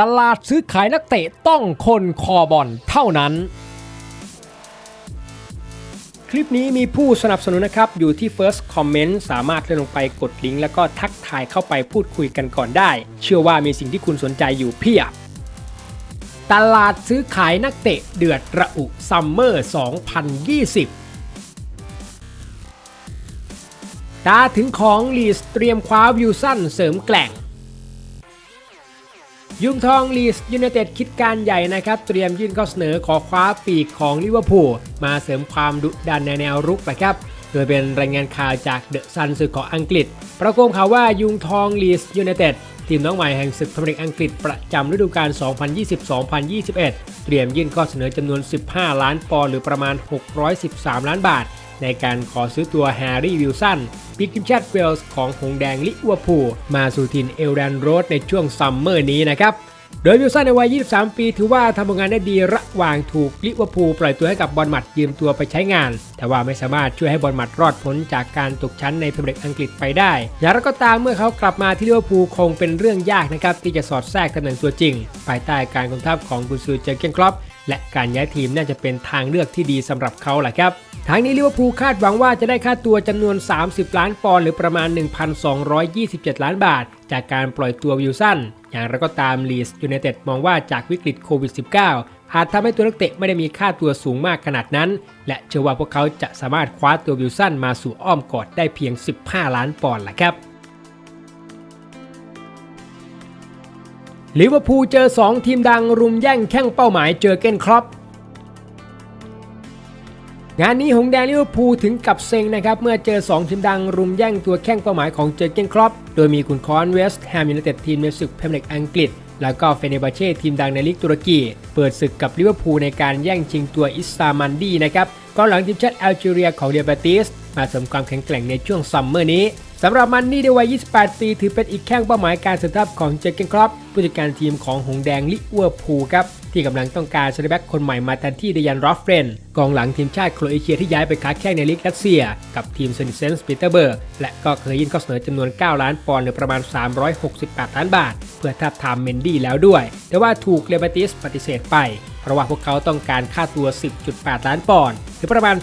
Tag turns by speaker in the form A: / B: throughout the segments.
A: ตลาดซื้อขายนักเตะต้องคนคอบอลเท่านั้น คลิปนี้มีผู้สนับสนุนนะครับ อยู่ที่ First Comment สามารถเลื่อนลงไปกดลิงก์แล้วก็ทักทายเข้าไปพูดคุยกันก่อนได้ เชื่อว่ามีสิ่งที่คุณสนใจอยู่เพียบ ตลาดซื้อขายนักเตะเดือดระอุซัมเมอร์ 2020ตาถึงของลีสเตรียมคว้าวิวสั้นเสริมแกล่ง ยุงทองลีสยูไนเต็ดคิดการใหญ่นะครับ เตรียมยื่นข้อเสนอขอคว้าปีกของลิเวอร์พูลมาเสริมความดุดันในแนวรุกนะครับโดยเป็นรายงานข่าวจากเดอะซันสื่อของอังกฤษ ประโคมข่าวว่ายุงทองลีสยูไนเต็ดทีมน้องใหม่แห่งศึกพรีเมียร์ลีกอังกฤษประจำฤดูกาล 2020-2021 เตรียมยื่นข้อเสนอจำนวน 15 ล้านปอนด์หรือประมาณ 613 ล้านบาท ในการขอซื้อตัวแฮร์รี่วิลสันปีกทีมชาติเวลส์ของหงแดงลิเวอร์พูลมาสู่ถิ่นเอลแดนโรดในช่วงซัมเมอร์นี้นะครับโดยวิลสันในวัย 23 ปีถือว่าทำผลงานได้ดีระหว่างถูกลิเวอร์พูลปล่อยตัวให้กับบอลหมัดยืมตัวไปใช้งาน แต่ว่าไม่สามารถช่วยให้บอลหมัดรอดพ้นจากการตกชั้นในพรีเมียร์ลีกอังกฤษไปได้ อย่างไรก็ตามเมื่อเขากลับมาที่ลิเวอร์พูลคงเป็นเรื่องยากนะครับที่จะสอดแทรกตำแหน่งตัวจริง ภายใต้การกำทัพของกุนซือเจอเกนครอป และการย้ายทีมน่าจะเป็นทางเลือกที่ดีสำหรับเขาแหละครับทางนี้ลิเวอร์พูลคาดหวังว่าจะได้ค่าตัวจำนวน 30 ล้านปอนด์หรือประมาณ 1,227 ล้านบาท จากการปล่อยตัววิลสัน อย่างไรก็ตามลีสยูไนเต็ดมองว่าจากวิกฤตโควิด -19 อาจทำให้ตัวนักเตะไม่ได้มีค่าตัวสูงมากขนาดนั้น และเชื่อว่าพวกเขาจะสามารถคว้าตัววิลสันมาสู่อ้อมกอดได้เพียง 15 ล้านปอนด์แหละครับ ลิเวอร์พูลเจอ 2 ทีมดังรุมแย่งแข้งเป้าหมายเจอเกนครอปงานนี้หงแดงลิเวอร์พูลถึงกับเซ็งนะครับ เมื่อเจอ 2 ทีมดังรุมแย่งตัวแข้งเป้าหมายของเจอเกนครอปโดยมีคุณคอนเวสต์แฮมยูไนเต็ดทีมในศึกพรีเมียร์ลีกอังกฤษ แล้วก็เฟเนบาเช่ทีมดังในลีกตุรกี เปิดศึกกับลิเวอร์พูลในการแย่งชิงตัวอิสซามันดีนะครับกองหลังทีมชาติแอลจีเรียของเดียบาติสมาเสริมความแข็งแกร่งในช่วงซัมเมอร์นี้ สำหรับมันนี่ในวัย 28 ปี ถือเป็นอีกแข้งเป้าหมายการเสริมทัพของเจอร์เกนครอปผู้จัดการทีมของหงแดงลิเวอร์พูลครับ ที่กำลังต้องการเซนเตอร์แบ็กคนใหม่มาแทนที่เดยันรอฟเฟรนกองหลังทีมชาติโครเอเชียที่ย้ายไปค้าแข่งในลีกรัสเซีย กับทีมเซนเซนส์ปีเตอร์เบิร์กและก็เคยยื่นข้อเสนอจำนวน 9 ล้านปอนด์หรือประมาณ 368 ล้านบาท เพื่อทับทามเมนดี้แล้วด้วย แต่ว่าถูกเลเบติสปฏิเสธไป เพราะว่าพวกเขาต้องการค่าตัว 10.8 ล้านปอนด์ รือประมาณ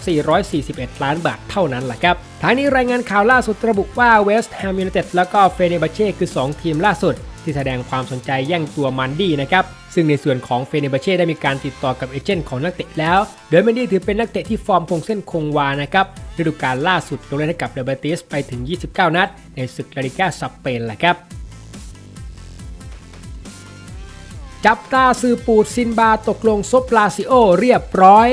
A: 441 ล้านบาทเท่านั้นแหละครับทางนี้รายงานข่าวล่าสุดระบุว่าเวสต์แฮมยูไนเต็ดแล้วก็เฟเนบาเช่คือ 2 ทีมล่าสุด ที่แสดงความสนใจแย่งตัวมันดี้นะครับ ซึ่งในส่วนของเฟเนบาเช่ได้มีการติดต่อกับเอเจนต์ของนักเตะแล้ว โดยมันดี้ถือเป็นนักเตะที่ฟอร์มคงเส้นคงวานะครับฤดูกาลล่าสุดลงเล่นให้กับเดบติสไปถึง 29 นัด ในศึกลาลิก้าสเปนแหละครับจับตาซื้อปูดซินบาตกลงซบลาซิโอเรียบร้อย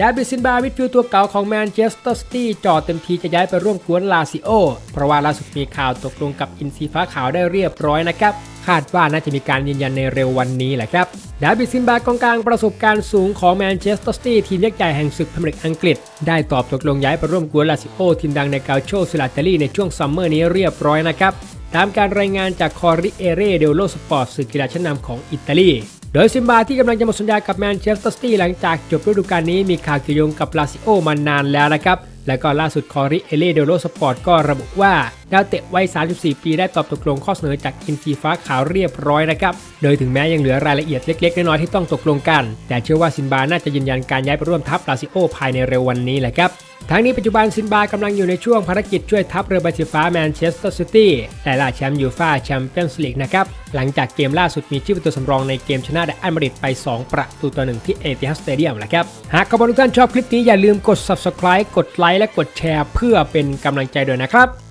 A: ดาบิดซินบามิดฟิลตัวเก่าของแมนเชสเตอร์ซิตี้จอดเต็มทีจะย้ายไปร่วมกวนลาซิโอ เพราะว่าล่าสุดมีข่าวตกลงกับอินซีฟ้าขาวได้เรียบร้อยนะครับ คาดว่าน่าจะมีการยืนยันในเร็ววันนี้แหละครับ ดาบิดซินบากองกลางประสบการณ์สูงของแมนเชสเตอร์ซิตี้ทีมยักษ์ใหญ่แห่งศึกพรีเมียร์ลีกอังกฤษ ได้ตอบตกลงย้ายไปร่วมกวนลาซิโอทีมดังในกาโชซิลาเตลีในช่วงซัมเมอร์นี้เรียบร้อยนะครับ ตามการรายงานจากคอริเอเรเดโลสปอร์ตสื่อกีฬาชั้นนำของอิตาลี โดยซิมบาที่กำลังจะหมดสัญญากับแมนเชสเตอร์ซิตี้หลังจากจบฤดูกาลนี้มีข่าวเกี่ยวโยงกับลาซิโอมานานแล้วนะครับ และก็ล่าสุดคอริเอเรเดโลสปอร์ตก็ระบุว่าดาวเตะวัย 34 ปีได้ตอบตกลงข้อเสนอจากอินซีฟ้าขาวเรียบร้อยนะครับ โดยถึงแม้ยังเหลือรายละเอียดเล็ก ๆ น้อยๆที่ต้องตกลงกัน แต่เชื่อว่าซินบาน่าจะยืนยันการย้ายไปร่วมทัพลาซิโอภายในเร็ววันนี้แหละครับทั้งนี้ปัจจุบันซินบากำลังอยู่ในช่วงภารกิจช่วยทัพเรือใบสีฟ้าแมนเชสเตอร์ซิตี้และล่าแชมป์ยูฟ่าแชมเปี้ยนส์ลีกนะครับ หลังจากเกมล่าสุดมีชื่อเป็นตัวสำรองในเกมชนะไดอันมาดริดไป 2 ประตูต่อหนึ่งที่เอติฮัดสเตเดียมแหละครับ หากขบวนทุกท่านชอบคลิปนี้อย่าลืมกด subscribe กดไลค์และกดแชร์เพื่อเป็นกำลังใจด้วยนะครับ